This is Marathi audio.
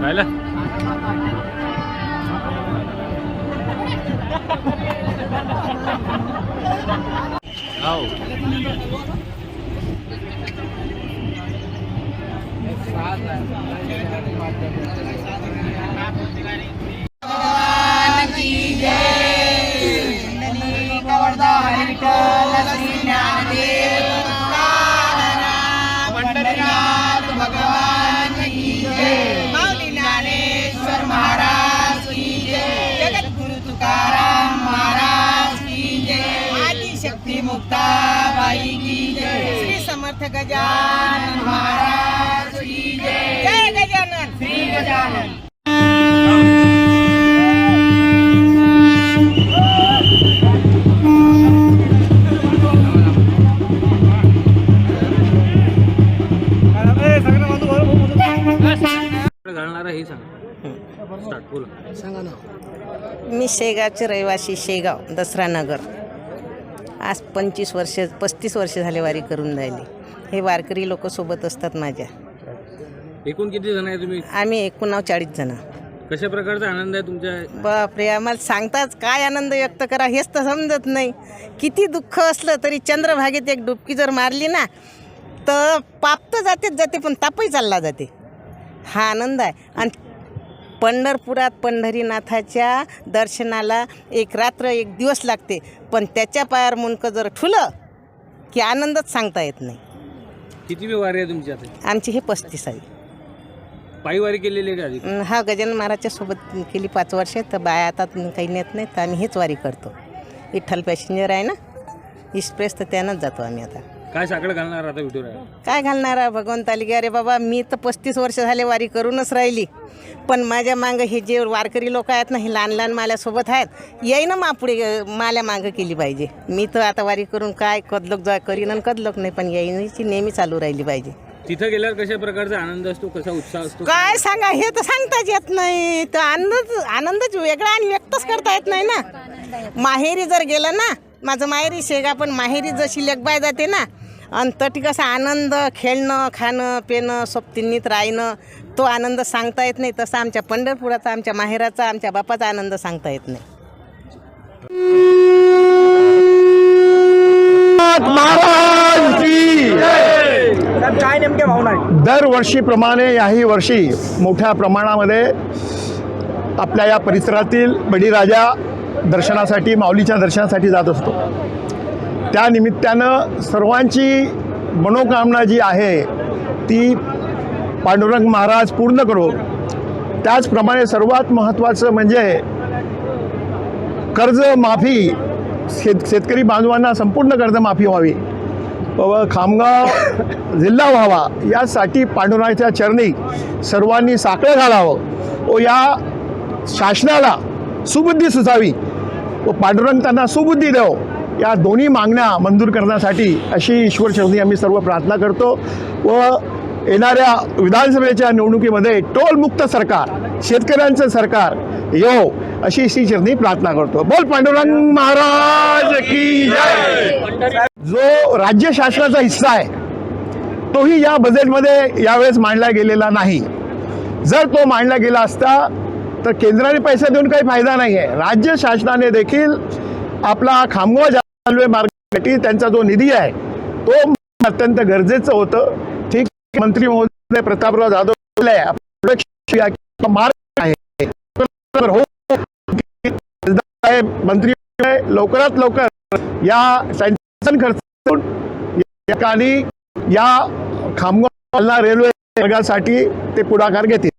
Dale. Au. भगवान की जय नंदनी कवर्धान कलसी मुक्ताबाई की जय। श्री समर्थ गजानन महाराज की जय। जय गजानन। श्री गजानन। घालणारा हे सांग. मी शेगावचे रहिवासी शेगाव दसरा नगर. आज पंचवीस वर्ष पस्तीस वर्ष झाले वारी करून राहिली. हे वारकरी लोक सोबत असतात माझ्या. एकूण किती जण आहे तुम्ही? आम्ही एकोणाव चाळीस जण. कशा प्रकारचा आनंद आहे तुमच्या? बापरे आम्हाला सांगताच काय आनंद व्यक्त करा हेच तर समजत नाही. किती दुःख असलं तरी चंद्रभागेत एक डुबकी जर मारली ना तर पाप तर जातेच जाते पण तापही चालला जाते. हा आनंद आहे. आणि पंढरपुरात पंढरीनाथाच्या दर्शनाला एक रात्र एक दिवस लागते. पण त्याच्या पायावर मुंडकं जर ठुलं की आनंदच सांगता येत नाही. किती वारी आहे तुमची आता? आमची हे पस्तीसावी पायी वारी केलेली आहे का आधी? अं, हा गजानन महाराजच्या सोबत केली पाच वर्ष तर बाया आता काही नेत नाही तर आम्ही हेच वारी करतो. विठ्ठल पॅसेंजर आहे ना? एक्सप्रेस तर त्यानंच जातो आम्ही आता. काय साकडं घालणार आता विठुरा काय घालणारा भगवंताली गे अरे बाबा मी तर पस्तीस वर्ष झाले वारी करूनच राहिली. पण माझ्या मागं हे जे वारकरी लोक आहेत ना हे लहान लहान माल्यासोबत आहेत येई ना मापुढे माल्या मागं केली पाहिजे. मी तर आता वारी करून काय कदलोक जा करीन आणि कदलोक नाही पण येईची नेहमी चालू राहिली पाहिजे. तिथं गेल्यावर कशा प्रकारचा आनंद असतो कसा उत्साह असतो? काय सांगा हे तर सांगताच येत नाही. तर आनंद आनंदच वेगळा आणि व्यक्तच करता येत नाही ना. माहेरी जर गेलं ना माझं माहेरी शेगा पण माहेरी जशी लेखबाय जाते ना आणि तटी कसा आनंद खेळणं खाणं पिणं सोबतींनीत राहणं तो आनंद सांगता येत नाही. तसा आमच्या पंढरपुराचा आमच्या माहेराचा आमच्या बापाचा आनंद सांगता येत नाही. महाराज की दरवर्षीप्रमाणे याही वर्षी मोठ्या प्रमाणामध्ये आपल्या या परिसरातील बळीराजा दर्शनासाठी माऊलीच्या दर्शनासाठी जात असतो. त्या निमित्तानं सर्वांची मनोकामना जी आहे ती पांडुरंग महाराज पूर्ण करो. त्याचप्रमाणे सर्वात महत्त्वाचं म्हणजे कर्जमाफी शेत शेतकरी बांधवांना संपूर्ण कर्जमाफी व्हावी. व खामगाव जिल्हा व्हावा यासाठी पांडुरंगाच्या चरणी सर्वांनी साखळं घालावं व या शासनाला सुबुद्धी सुचावी व पांडुरंग त्यांना सुबुद्धी देव. या दोन्ही मागण्या मंजूर करण्यासाठी अशी ईश्वर चरणी आम्ही सर्व प्रार्थना करतो व येणाऱ्या विधानसभेच्या निवडणुकीमध्ये टोलमुक्त सरकार शेतकऱ्यांचं सरकार यो अशी श्री चरणी प्रार्थना करतो. बोल पांडुरंग महाराज की जय! जो राज्य शासनाचा हिस्सा आहे तोही या बजेटमध्ये यावेळेस मांडला गेलेला नाही. जर तो मांडला गेला असता तर केंद्राने पैसे देऊन काही फायदा नाही आहे राज्य शासनाने देखील आपला खामगाव रेल्वे मार्गासाठी त्यांचा जो निधी आहे तो अत्यंत गरजेचं होतं. ठीक मंत्री महोदय प्रतापराव जाधव मार्ग आहे. हो. साहेब, मंत्री लवकरात लवकर या सँक्शन खर्च या ठिकाणी या खामगाव रेल्वे मार्गासाठी ते पुढाकार घेतील.